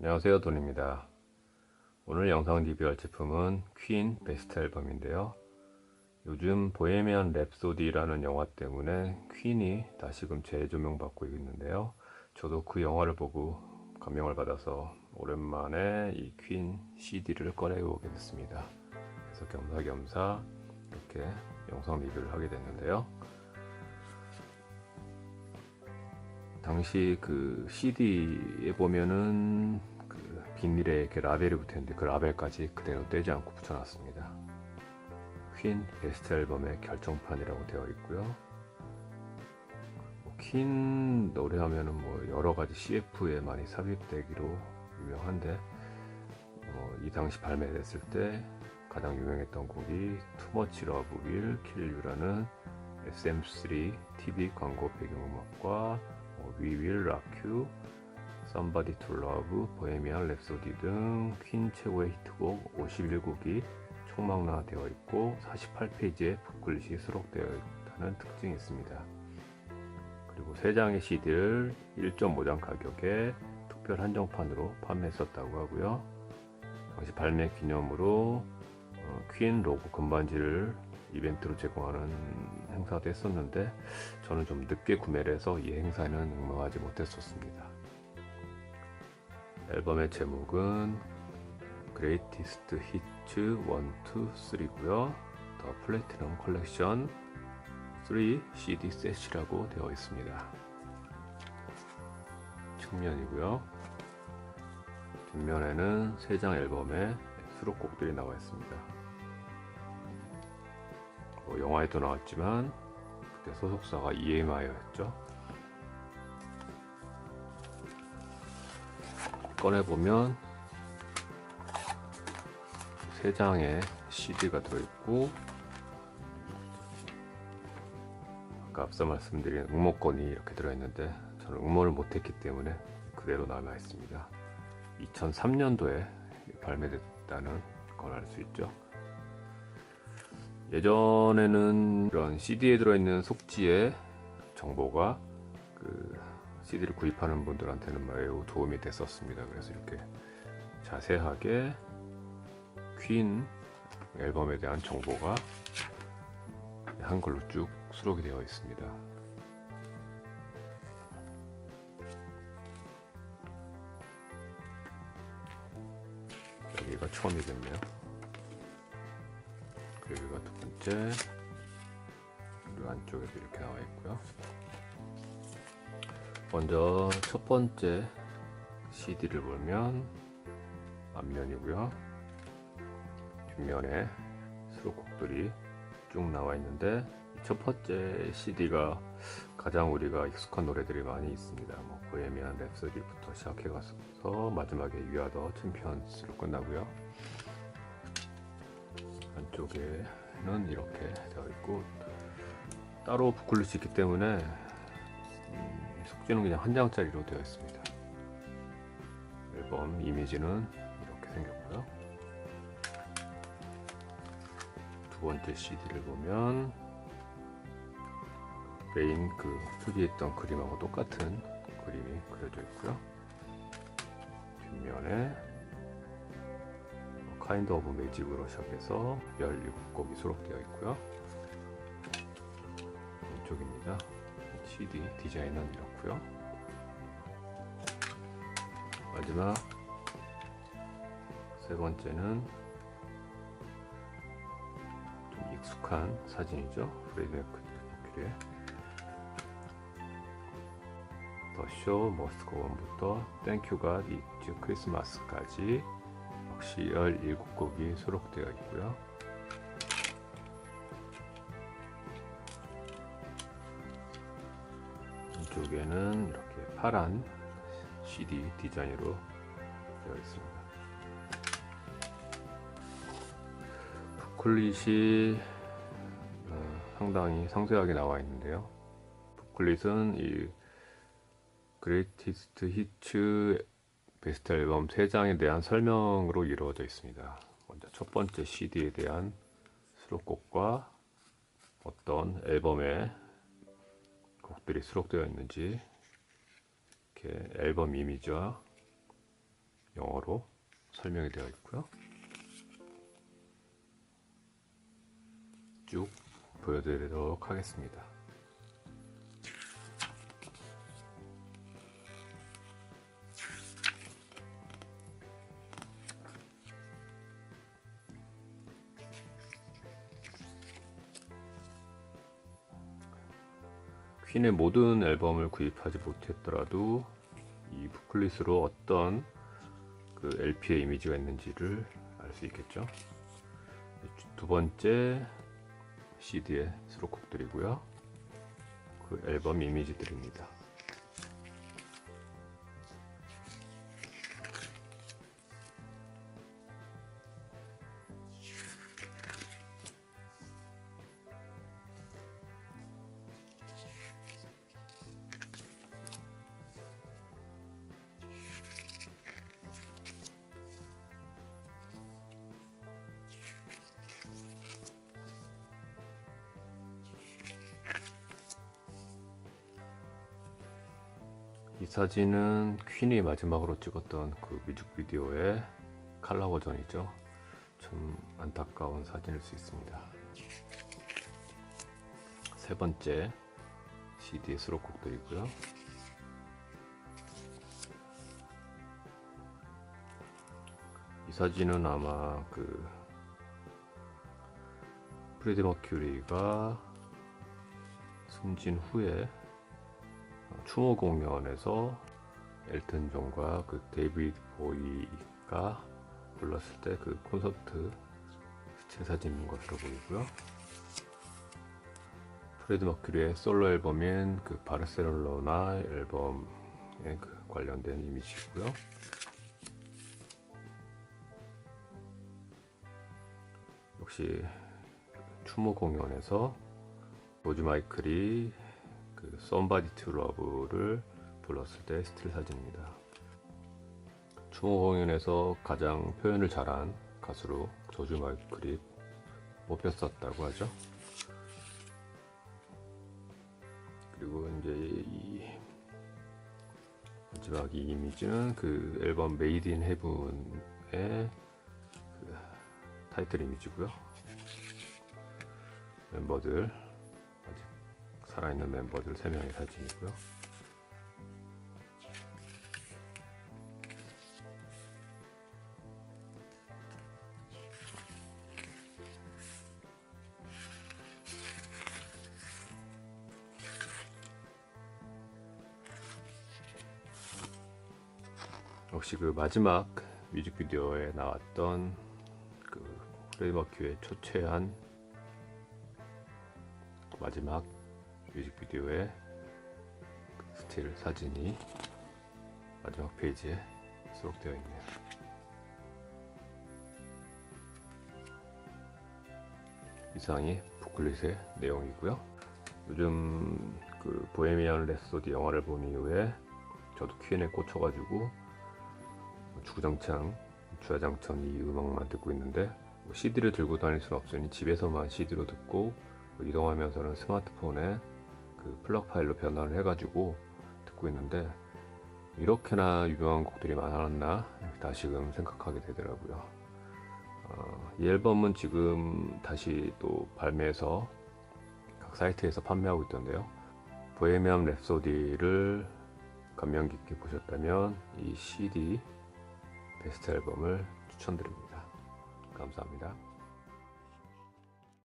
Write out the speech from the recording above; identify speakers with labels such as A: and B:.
A: 안녕하세요 돈입니다. 오늘 영상 리뷰할 제품은 퀸 베스트 앨범인데요. 요즘 보헤미안 랩소디라는 영화 때문에 퀸이 다시금 재조명 받고 있는데요. 저도 그 영화를 보고 감명을 받아서 오랜만에 이 퀸 CD를 꺼내오게 됐습니다. 그래서 겸사겸사 이렇게 영상 리뷰를 하게 됐는데요 당시 그 CD에 보면은 그 비닐에 이렇게 라벨이 붙어 있는데 그 라벨까지 그대로 떼지 않고 붙여놨습니다. 퀸 베스트 앨범의 결정판이라고 되어 있고요. 뭐퀸 노래하면은 뭐 여러 가지 CF에 많이 삽입되기로 유명한데 어, 이 당시 발매됐을 때 가장 유명했던 곡이 투머치 러브 윌 킬유라는 SM3 TV 광고 배경음악과 뭐 We Will Rock You, Somebody to Love, 보헤미안 랩소디 등 퀸 최고의 히트곡 51곡이 총망라되어 있고 48페이지에 붓글씨 수록되어 있다는 특징이 있습니다. 그리고 3장의 CD를 1.5장 가격에 특별 한정판으로 판매했었다고 하고요. 당시 발매 기념으로 어, 퀸 로고 금반지를 이벤트로 제공하는 행사도 했었는데 저는 좀 늦게 구매를 해서 이 행사에는 응모하지 못했었습니다. 앨범의 제목은 Greatest Hits 1, 2, 3고요. 더 플래티넘 컬렉션 3 CD 셋이라고 되어 있습니다. 측면이고요. 뒷면에는 3장 앨범의 수록곡들이 나와 있습니다. 뭐 영화에도 나왔지만 그때 소속사가 EMI였죠. 꺼내보면 세 장의 CD가 들어있고 아까 앞서 말씀드린 응모권이 이렇게 들어있는데 저는 응모를 못했기 때문에 그대로 남아있습니다. 2003년도에 발매됐다는 걸 알 수 있죠. 예전에는 이런 CD에 들어있는 속지의 정보가 그 CD를 구입하는 분들한테는 매우 도움이 됐었습니다. 그래서 이렇게 자세하게 퀸 앨범에 대한 정보가 한글로 쭉 수록이 되어 있습니다. 여기가 처음이겠네요. 여기가 두 번째. 그리고 안쪽에도 이렇게 나와 있고요. 먼저 첫 번째 CD를 보면 앞면이고요. 뒷면에 수록곡들이 쭉 나와 있는데 첫 번째 CD가 가장 우리가 익숙한 노래들이 많이 있습니다. 뭐 보헤미안 랩소디부터 시작해 가서 마지막에 위아더 챔피언스로 끝나고요. 안 쪽에는 이렇게 되어 있고 따로 부클릴 수 있기 때문에 음, 속지는 그냥 한 장짜리로 되어 있습니다. 앨범 이미지는 이렇게 생겼고요. 두 번째 CD를 보면 메인 그 표지했던 그림하고 똑같은 그림이 그려져 있고요. 뒷면에 카인드 오브 매직으로 시작해서 17곡이 수록되어 있고요. 이쪽입니다. CD 디자인은 이렇고요. 마지막 세 번째는 좀 익숙한 사진이죠. 프레디 메크큐리의 더쇼 머스트고원부터 땡큐 갓 이츠 크리스마스까지 역시 17곡이 수록되어 있고요. 이쪽에는 이렇게 파란 CD 디자인으로 되어 있습니다. 부클릿이 어, 상당히 상세하게 나와 있는데요. 부클릿은 이 그레이티스트 히츠 베스트 앨범 3장에 대한 설명으로 이루어져 있습니다. 먼저 첫 번째 CD에 대한 수록곡과 어떤 앨범에 곡들이 수록되어 있는지 이렇게 앨범 이미지와 영어로 설명이 되어 있고요. 쭉 보여드리도록 하겠습니다. 퀸의 모든 앨범을 구입하지 못했더라도 이 부클릿으로 어떤 그 LP의 이미지가 있는지를 알 수 있겠죠. 두 번째 CD의 수록곡들이고요. 그 앨범 이미지들입니다. 사진은 퀸이 마지막으로 찍었던 그 뮤직비디오의 칼라 버전이죠. 좀 안타까운 사진일 수 있습니다. 세 번째 CD의 수록곡들이고요. 이 사진은 아마 그 프레디 머큐리가 숨진 후에 추모 공연에서 엘튼 존과 그 데이비드 보이가 불렀을 때 그 콘서트 스틸 사진인 것으로 보이고요. 프레드 머큐리의 솔로 앨범인 그 바르셀로나 앨범에 그 관련된 이미지고요. 역시 추모 공연에서 로즈 마이클이 그 Somebody to Love를 불렀을 때 스틸 사진입니다. 추모 공연에서 가장 표현을 잘한 가수로 조지 마이클이 뽑혔었다고 하죠. 그리고 이제 이 마지막 이 이미지는 그 앨범 in Heaven의 그 타이틀 이미지고요. 멤버들 살아있는 멤버들 3명의 사진이고요. 역시 그 마지막 뮤직비디오에 나왔던 그 프레디 머큐의 초췌한 마지막 뮤직비디오의 스틸 사진이 마지막 페이지에 수록되어 있네요. 이상이 부클릿의 내용이고요. 요즘 그 보헤미안 랩소디 영화를 본 이후에 저도 Q&A 꽂혀가지고 주구장창 주야장창 이 음악만 듣고 있는데 뭐 CD를 들고 다닐 수는 없으니 집에서만 CD로 듣고 뭐 이동하면서는 스마트폰에 그 플럭 파일로 변환을 해가지고 듣고 있는데 이렇게나 유명한 곡들이 많았나 다시금 생각하게 되더라고요. 어, 이 앨범은 지금 다시 또 발매해서 각 사이트에서 판매하고 있던데요. 보헤미안 랩소디를 감명 깊게 보셨다면 이 CD 베스트 앨범을 추천드립니다. 감사합니다.